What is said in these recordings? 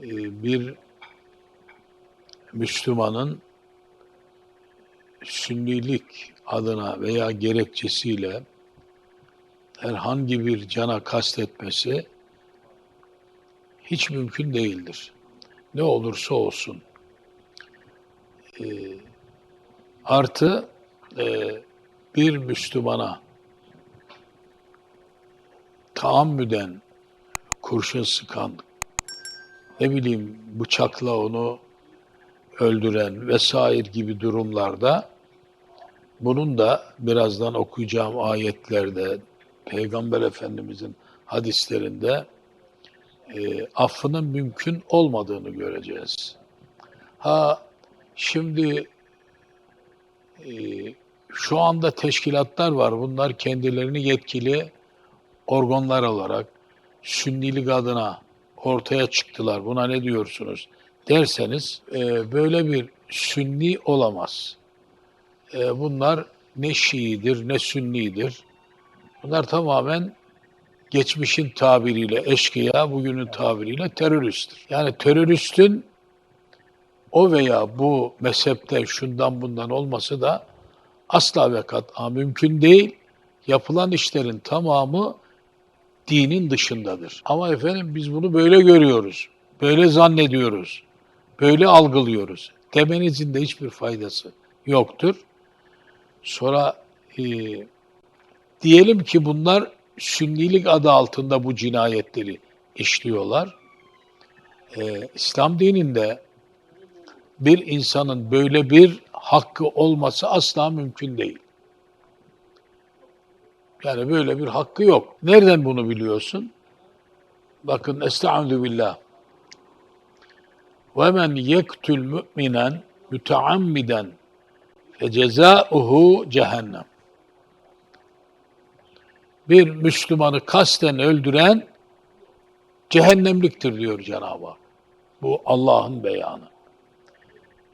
e, bir Müslümanın sünnilik adına veya gerekçesiyle herhangi bir cana kastetmesi hiç mümkün değildir. Ne olursa olsun. E, artı e, bir Müslümana taammüden kurşun sıkan, ne bileyim bıçakla onu öldüren vesaire gibi durumlarda bunun da birazdan okuyacağım ayetlerde Peygamber Efendimizin hadislerinde e, affının mümkün olmadığını göreceğiz. Ha şimdi e, şu anda teşkilatlar var. Bunlar kendilerini yetkili organlar olarak sünnilik adına ortaya çıktılar. Buna ne diyorsunuz derseniz e, böyle bir sünni olamaz. E, bunlar ne Şiidir ne Sünnidir. Bunlar tamamen geçmişin tabiriyle eşkıya, bugünün tabiriyle teröristtir. Yani teröristin o veya bu mezhepte şundan bundan olması da asla ve kat'a mümkün değil. Yapılan işlerin tamamı dinin dışındadır. Ama efendim biz bunu böyle görüyoruz, böyle zannediyoruz, böyle algılıyoruz. Demenizin de hiçbir faydası yoktur. Sonra e, diyelim ki bunlar sünnilik adı altında bu cinayetleri işliyorlar. E, İslam dininde bir insanın böyle bir hakkı olması asla mümkün değil. Yani böyle bir hakkı yok. Nereden bunu biliyorsun? Bakın estaizu billah. Yektul mu'minen müteammiden fe cezauhu cehennem. Bir Müslümanı kasten öldüren cehennemliktir diyor Cenab-ı Hak. Bu Allah'ın beyanı.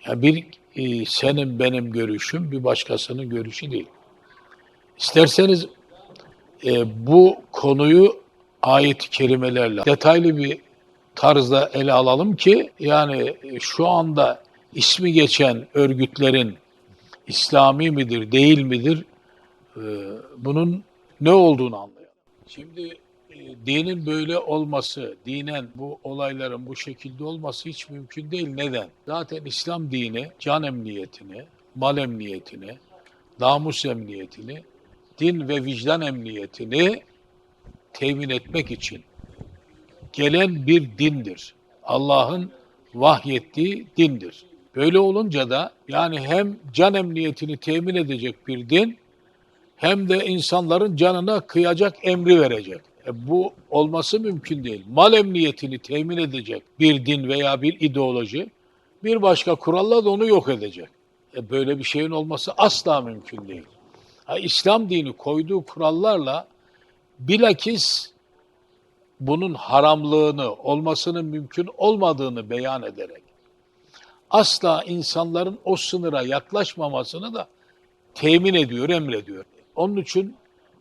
Yani bir e, senin benim görüşüm bir başkasının görüşü değil. İsterseniz e, bu konuyu ayet-i kerimelerle detaylı bir tarzda ele alalım ki yani şu anda ismi geçen örgütlerin İslami midir, değil midir e, bunun ne olduğunu anlayalım. Şimdi e, dinin böyle olması, dinen bu olayların bu şekilde olması hiç mümkün değil. Neden? Zaten İslam dini can emniyetini, mal emniyetini, namus emniyetini din ve vicdan emniyetini temin etmek için gelen bir dindir. Allah'ın vahyettiği dindir. Böyle olunca da yani hem can emniyetini temin edecek bir din hem de insanların canına kıyacak emri verecek. E bu olması mümkün değil. Mal emniyetini temin edecek bir din veya bir ideoloji bir başka kuralla da onu yok edecek. E böyle bir şeyin olması asla mümkün değil. İslam dini koyduğu kurallarla bilakis bunun haramlığını, olmasının mümkün olmadığını beyan ederek asla insanların o sınıra yaklaşmamasını da temin ediyor, emrediyor. Onun için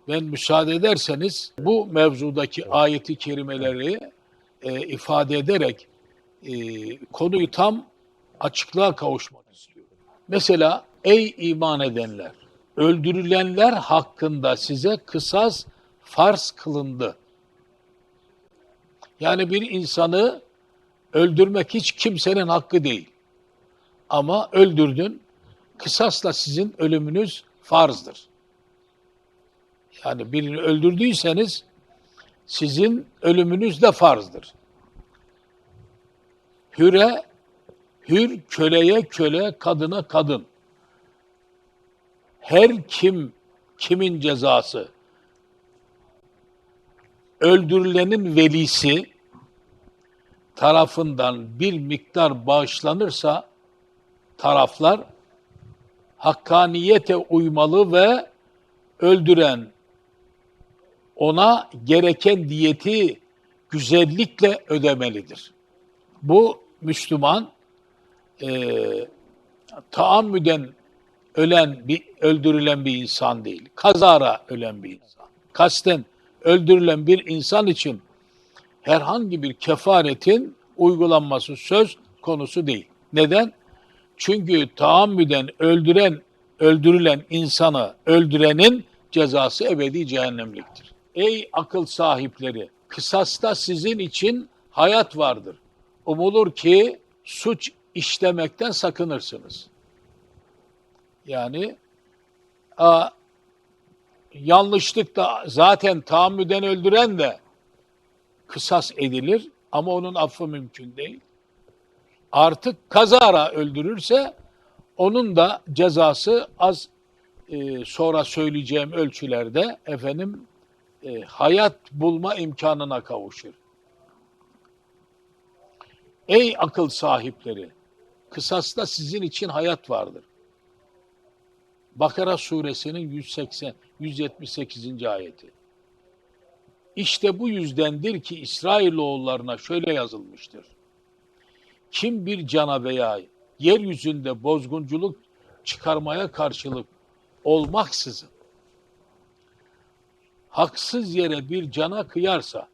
ben müsaade ederseniz bu mevzudaki ayeti kerimeleri e, ifade ederek e, konuyu tam açıklığa kavuşmak istiyorum. Mesela ey iman edenler öldürülenler hakkında size kısas farz kılındı. Yani bir insanı öldürmek hiç kimsenin hakkı değil. Ama öldürdün, kısasla sizin ölümünüz farzdır. Yani birini öldürdüyseniz sizin ölümünüz de farzdır. Hüre, hür köleye köle, kadına kadın her kim kimin cezası öldürülenin velisi tarafından bir miktar bağışlanırsa taraflar hakkaniyete uymalı ve öldüren ona gereken diyeti güzellikle ödemelidir. Bu Müslüman e, taammüden ölen bir öldürülen bir insan değil. Kazara ölen bir insan. Kasten öldürülen bir insan için herhangi bir kefaretin uygulanması söz konusu değil. Neden? Çünkü taammüden öldüren, öldürülen insanı öldürenin cezası ebedi cehennemliktir. Ey akıl sahipleri, kısasta sizin için hayat vardır. Umulur ki suç işlemekten sakınırsınız. Yani a, yanlışlıkla zaten taammüden öldüren de kısas edilir ama onun affı mümkün değil. Artık kazara öldürürse onun da cezası az e, sonra söyleyeceğim ölçülerde efendim e, hayat bulma imkanına kavuşur. Ey akıl sahipleri, kısasta sizin için hayat vardır. Bakara suresinin 180 178. ayeti. İşte bu yüzdendir ki İsrailoğullarına şöyle yazılmıştır. Kim bir cana veya yeryüzünde bozgunculuk çıkarmaya karşılık olmaksızın haksız yere bir cana kıyarsa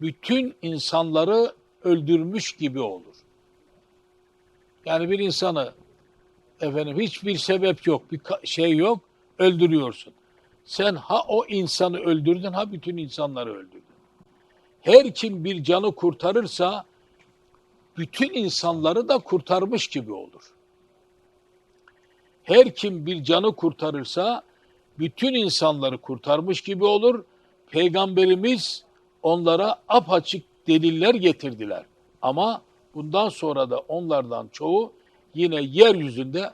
bütün insanları öldürmüş gibi olur. Yani bir insanı efendim hiçbir sebep yok, bir şey yok, öldürüyorsun. Sen ha o insanı öldürdün ha bütün insanları öldürdün. Her kim bir canı kurtarırsa bütün insanları da kurtarmış gibi olur. Her kim bir canı kurtarırsa bütün insanları kurtarmış gibi olur. Peygamberimiz onlara apaçık deliller getirdiler. Ama bundan sonra da onlardan çoğu yine yeryüzünde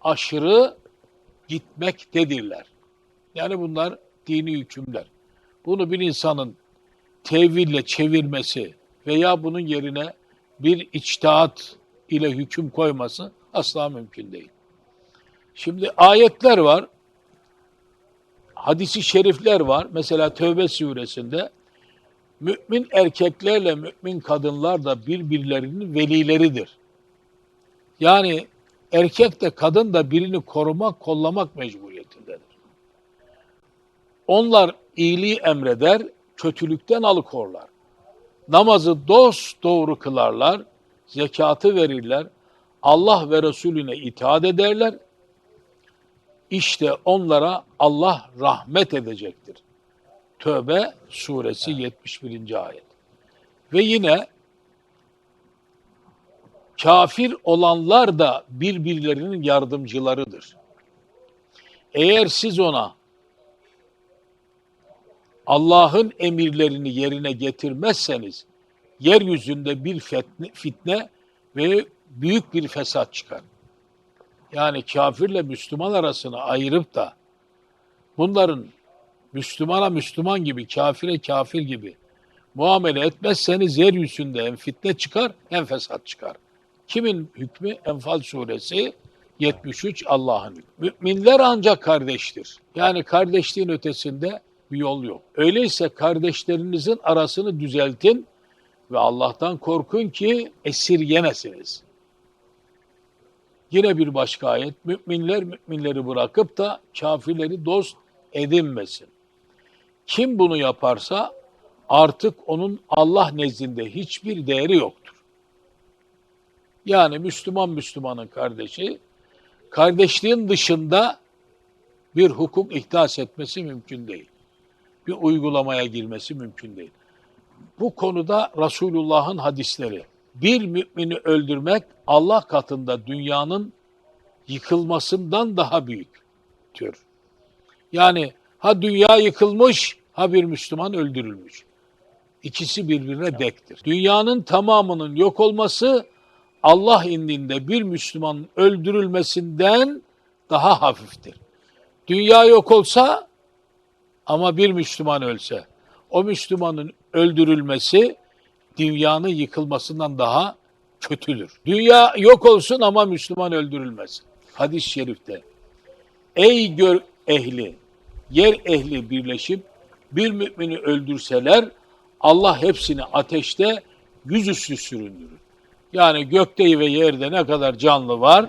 aşırı gitmektedirler. Yani bunlar dini hükümler. Bunu bir insanın teville çevirmesi veya bunun yerine bir içtihat ile hüküm koyması asla mümkün değil. Şimdi ayetler var, hadisi şerifler var. Mesela Tövbe suresinde mümin erkeklerle mümin kadınlar da birbirlerinin velileridir. Yani erkek de kadın da birini korumak, kollamak mecburiyetindedir. Onlar iyiliği emreder, kötülükten alıkorlar. Namazı dost doğru kılarlar, zekatı verirler, Allah ve Resulüne itaat ederler. İşte onlara Allah rahmet edecektir. Tövbe suresi 71. ayet. Ve yine kafir olanlar da birbirlerinin yardımcılarıdır. Eğer siz ona Allah'ın emirlerini yerine getirmezseniz yeryüzünde bir fitne, fitne ve büyük bir fesat çıkar. Yani kafirle Müslüman arasını ayırıp da bunların Müslümana Müslüman gibi, kafire kafir gibi muamele etmezseniz yeryüzünde hem fitne çıkar hem fesat çıkar. Kimin hükmü? Enfal suresi 73 Allah'ın. Müminler ancak kardeştir. Yani kardeşliğin ötesinde bir yol yok. Öyleyse kardeşlerinizin arasını düzeltin ve Allah'tan korkun ki esirgemesiniz. Yine bir başka ayet, müminler müminleri bırakıp da kafirleri dost edinmesin. Kim bunu yaparsa artık onun Allah nezdinde hiçbir değeri yoktur. Yani Müslüman Müslümanın kardeşi, kardeşliğin dışında bir hukuk ihdas etmesi mümkün değil. Bir uygulamaya girmesi mümkün değil. Bu konuda Resulullah'ın hadisleri, bir mümini öldürmek Allah katında dünyanın yıkılmasından daha büyüktür. Yani ha dünya yıkılmış, ha bir Müslüman öldürülmüş. İkisi birbirine dektir. Dünyanın tamamının yok olması Allah indinde bir Müslümanın öldürülmesinden daha hafiftir. Dünya yok olsa ama bir Müslüman ölse, o Müslümanın öldürülmesi dünyanın yıkılmasından daha kötüdür. Dünya yok olsun ama Müslüman öldürülmesin. Hadis-i şerifte. Ey gör ehli, yer ehli birleşip bir mümini öldürseler Allah hepsini ateşte yüzüstü süründürür. Yani gökte ve yerde ne kadar canlı var,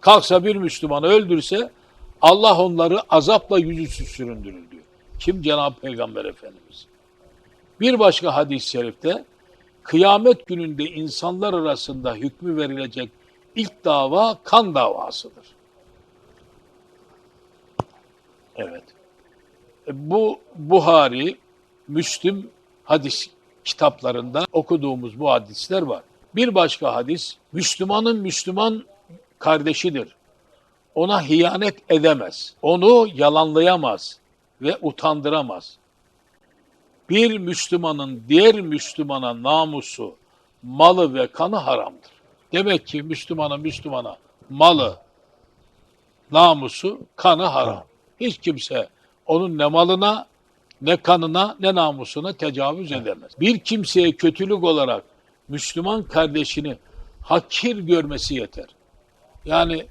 kalksa bir Müslümanı öldürse Allah onları azapla yüzüstü süründürür diyor. Kim? Cenab-ı Peygamber Efendimiz. Bir başka hadis-i şerifte kıyamet gününde insanlar arasında hükmü verilecek ilk dava kan davasıdır. Evet. E, Bu Buhari, Müslim hadis kitaplarında okuduğumuz bu hadisler var. Bir başka hadis, Müslümanın Müslüman kardeşidir. Ona hiyanet edemez. Onu yalanlayamaz ve utandıramaz. Bir Müslümanın diğer Müslümana namusu, malı ve kanı haramdır. Demek ki Müslümanın Müslümana malı, namusu, kanı haram. Hiç kimse onun ne malına, ne kanına, ne namusuna tecavüz edemez. Bir kimseye kötülük olarak Müslüman kardeşini hakir görmesi yeter. Yani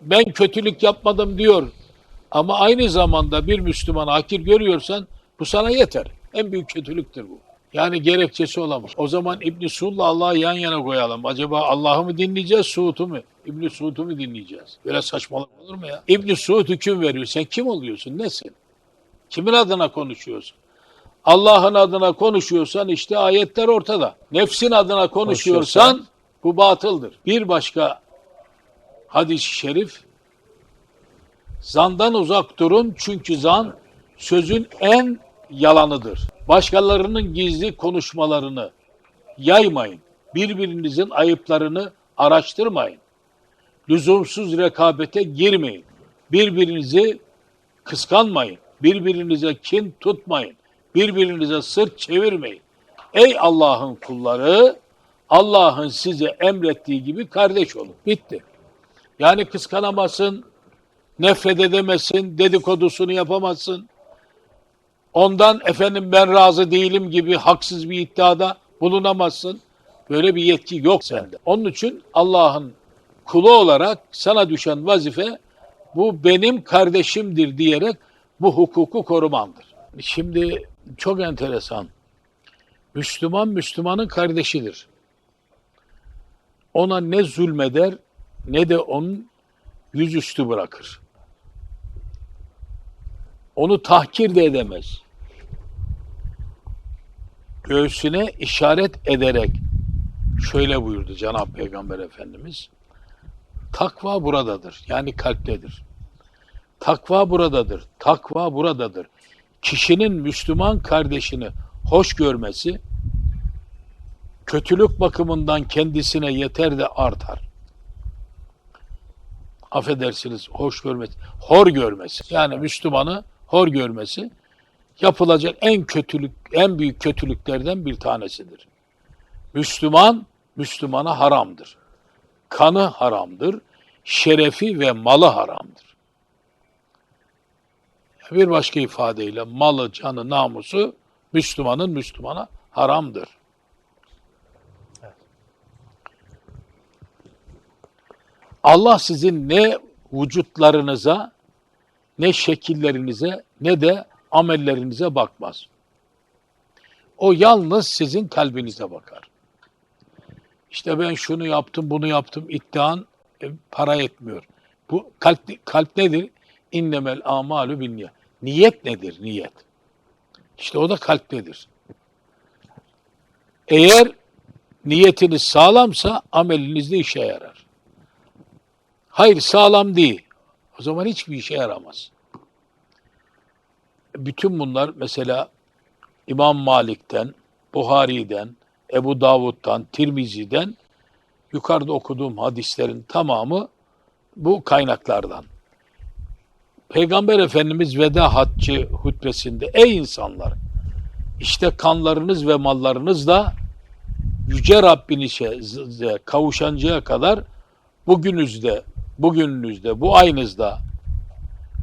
ben kötülük yapmadım diyor ama aynı zamanda bir Müslümanı hakir görüyorsan bu sana yeter. En büyük kötülüktür bu. Yani gerekçesi olamaz. O zaman İbn Suud'la Allah'ı yan yana koyalım. Acaba Allah'ı mı dinleyeceğiz, Suud'u mu? İbn Suud'u mu dinleyeceğiz? Böyle saçmalık olur mu ya? İbn Suud hüküm veriyor. Sen kim oluyorsun? Nesin? Kimin adına konuşuyorsun? Allah'ın adına konuşuyorsan işte ayetler ortada. Nefsin adına konuşuyorsan bu batıldır. Bir başka hadis-i şerif zandan uzak durun çünkü zan sözün en yalanıdır. Başkalarının gizli konuşmalarını yaymayın. Birbirinizin ayıplarını araştırmayın. Lüzumsuz rekabete girmeyin. Birbirinizi kıskanmayın. Birbirinize kin tutmayın. Birbirinize sırt çevirmeyin. Ey Allah'ın kulları, Allah'ın size emrettiği gibi kardeş olun. Bitti. Yani kıskanamazsın, nefret edemezsin, dedikodusunu yapamazsın. Ondan efendim ben razı değilim gibi haksız bir iddiada bulunamazsın. Böyle bir yetki yok sende. Onun için Allah'ın kulu olarak sana düşen vazife bu benim kardeşimdir diyerek bu hukuku korumandır. Şimdi çok enteresan. Müslüman Müslümanın kardeşidir. Ona ne zulmeder ne de onun yüzüstü bırakır. Onu tahkir de edemez. Göğsüne işaret ederek şöyle buyurdu Cenab-ı Peygamber Efendimiz. Takva buradadır. Yani kalptedir. Takva buradadır. Takva buradadır. Kişinin Müslüman kardeşini hoş görmesi, kötülük bakımından kendisine yeter de artar. Affedersiniz, hoş görmesi, hor görmesi. Yani Müslümanı hor görmesi yapılacak en kötülük, en büyük kötülüklerden bir tanesidir. Müslüman, Müslümana haramdır. Kanı haramdır, şerefi ve malı haramdır. Bir başka ifadeyle malı, canı, namusu Müslümanın Müslümana haramdır. Allah sizin ne vücutlarınıza, ne şekillerinize, ne de amellerinize bakmaz. O yalnız sizin kalbinize bakar. İşte ben şunu yaptım, bunu yaptım, iddian e, para etmiyor. Bu kalp, kalp nedir? İnnemel amalu bin niyet. Nedir? Niyet. İşte o da kalptedir. Eğer niyetiniz sağlamsa ameliniz de işe yarar. Hayır sağlam değil. O zaman hiçbir işe yaramaz. Bütün bunlar mesela İmam Malik'ten, Buhari'den, Ebu Davud'dan, Tirmizi'den yukarıda okuduğum hadislerin tamamı bu kaynaklardan. Peygamber Efendimiz veda haccı hutbesinde ey insanlar işte kanlarınız ve mallarınız da yüce Rabbinize kavuşancaya kadar bugünüzde, bugününüzde, bu aynızda,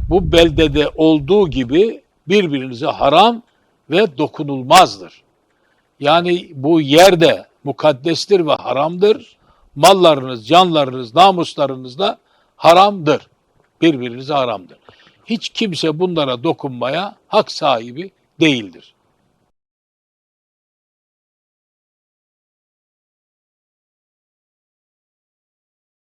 bu beldede olduğu gibi birbirinize haram ve dokunulmazdır. Yani bu yerde mukaddestir ve haramdır. Mallarınız, canlarınız, namuslarınız da haramdır. Birbirinize haramdır. Hiç kimse bunlara dokunmaya hak sahibi değildir.